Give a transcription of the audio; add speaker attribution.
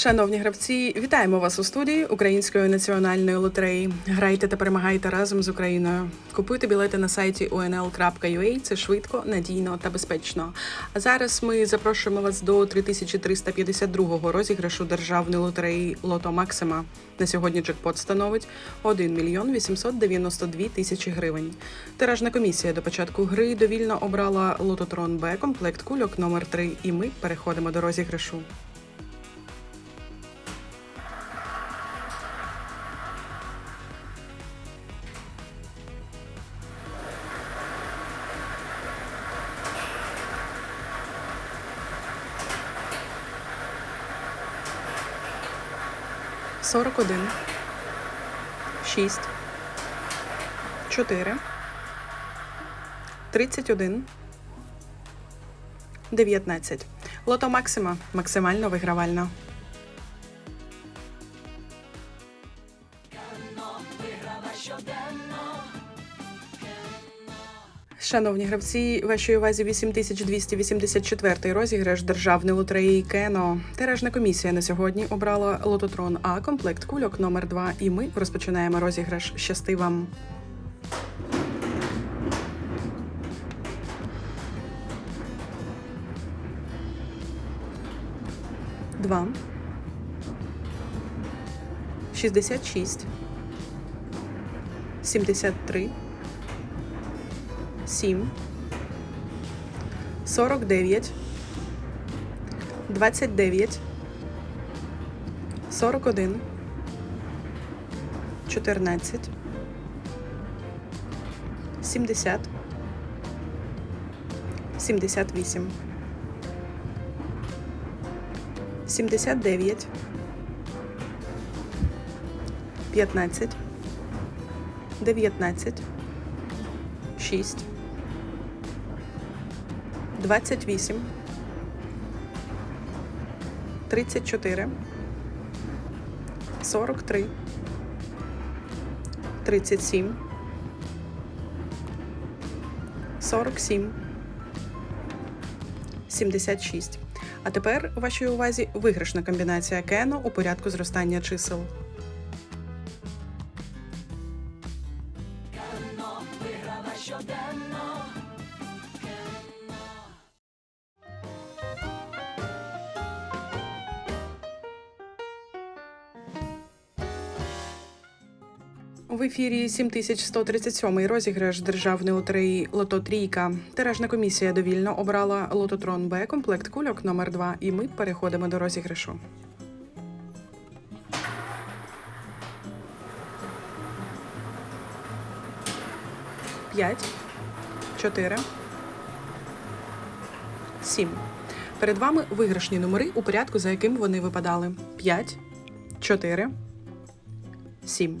Speaker 1: Шановні гравці, вітаємо вас у студії Української національної лотереї. Грайте та перемагайте разом з Україною. Купуйте білети на сайті unl.ua. Це швидко, надійно та безпечно. А зараз ми запрошуємо вас до 3352-го розіграшу державної лотереї Лото Максима. На сьогодні джекпот становить 1 мільйон 892 тисячі гривень. Тиражна комісія до початку гри довільно обрала Лототрон Б комплект кульок номер 3 і ми переходимо до розіграшу. Сорок один, шість, чотири, тридцять один, дев'ятнадцять. Лото Максима максимально вигравально. Шановні гравці, вашій увазі 8284 розіграш державної лотереї Кено. Тиражна комісія на сьогодні обрала лототрон А комплект кульок номер 2 І ми розпочинаємо розіграш. Щасти вам. Два. Шістдесят шість. 7, 49, 29, 41, 14, 70, 78, 79, 15, 19, 6, 28, 34, 43, 37, 47, 76. А тепер у вашій увазі виграшна комбінація кено у порядку зростання чисел. В ефірі 7137 розіграш державної лотереї Лото Трійка. Тиражна комісія довільно обрала Лототрон Б комплект кульок номер 2 І ми переходимо до розіграшу. П'ять, чотири, сім. Перед вами виграшні номери у порядку, за яким вони випадали: 5, 4, 7.